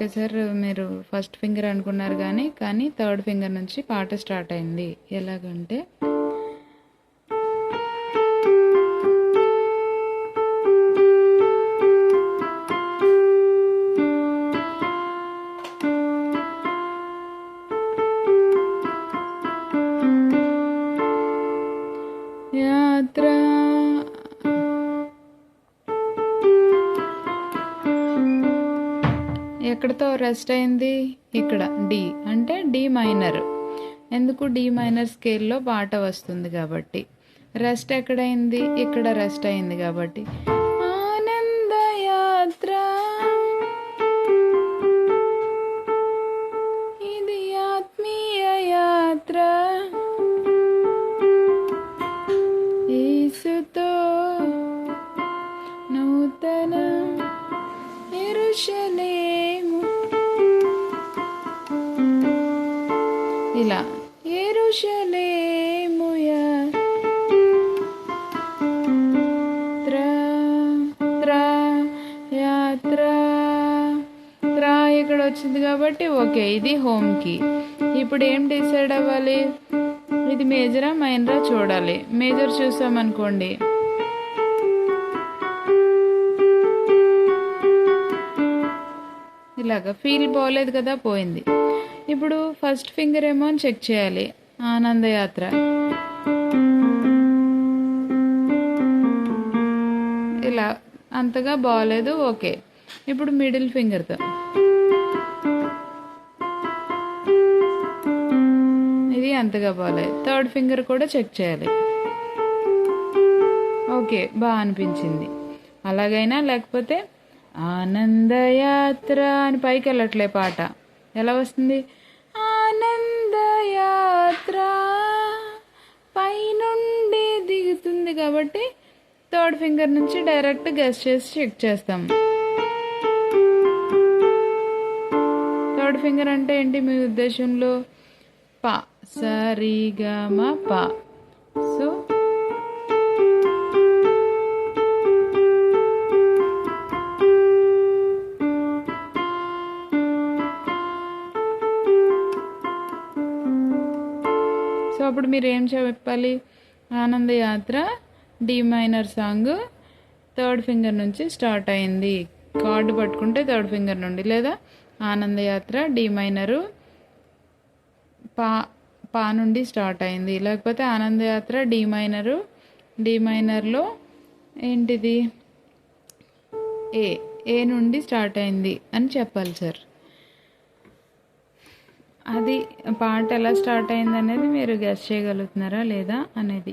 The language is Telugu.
కరెక్టే సార్ మీరు ఫస్ట్ ఫింగర్ అనుకున్నారు కానీ కానీ థర్డ్ ఫింగర్ నుంచి పాట స్టార్ట్ అయింది. ఎలాగంటే యాత్ర ఎక్కడతో రెస్ట్ అయింది? ఇక్కడ. డి అంటే డి మైనర్ ఎందుకు డి మైనర్ స్కేల్లో పాట వస్తుంది కాబట్టి? రెస్ట్ ఎక్కడైంది? ఇక్కడ రెస్ట్ అయింది కాబట్టి. ఆనంద యాత్ర ఇది ఆత్మీయ యాత్ర. యేసుతో ఇలా. ఎరుషలేము త్ర త్రా ఇక్కడ వచ్చింది కాబట్టి ఓకే ఇది హోమ్కి ఇప్పుడు ఏం డిసైడ్ అవ్వాలి? ఇది మేజరా మైనరా చూడాలి. మేజర్ చూసామనుకోండి. ఇలాగ ఫీల్ పోలేదు కదా పోయింది. ఇప్పుడు ఫస్ట్ ఫింగర్ ఏమో అని చెక్ చేయాలి. ఆనందయాత్ర. ఇలా అంతగా బాగలేదు ఓకే. ఇప్పుడు మిడిల్ ఫింగర్తో ఇది అంతగా బాగాలేదు థర్డ్ ఫింగర్ కూడా చెక్ చేయాలి. ఓకే బాగా అనిపించింది. అలాగైనా లేకపోతే ఆనందయాత్ర అని పైకి వెళ్ళట్లే పాట. ఎలా వస్తుంది? ఆనందయాత్ర. పైనుండి దిగుతుంది కాబట్టి థర్డ్ ఫింగర్ నుంచి డైరెక్ట్ గెస్ట్ చేసి చెక్ చేస్తాం. థర్డ్ ఫింగర్ అంటే ఏంటి? మీ ఉద్దేశంలో పా సరిగమ పా. సో సో అప్పుడు మీరు ఏం చెప్పాలి? Anandayatra D minor song third finger నుంచి స్టార్ట్ అయింది. కార్డు పట్టుకుంటే థర్డ్ ఫింగర్ నుండి లేదా ఆనందయాత్ర డి మైనరు పా పా నుండి స్టార్ట్ అయింది. లేకపోతే ఆనందయాత్ర డి మైనరు డి మైనర్లో ఏంటిది? ఏ ఏ నుండి స్టార్ట్ అయింది అని చెప్పాలి సార్. అది పాట ఎలా స్టార్ట్ అయింది అనేది మీరు గెస్ చేయగలుగుతున్నారా లేదా అనేది.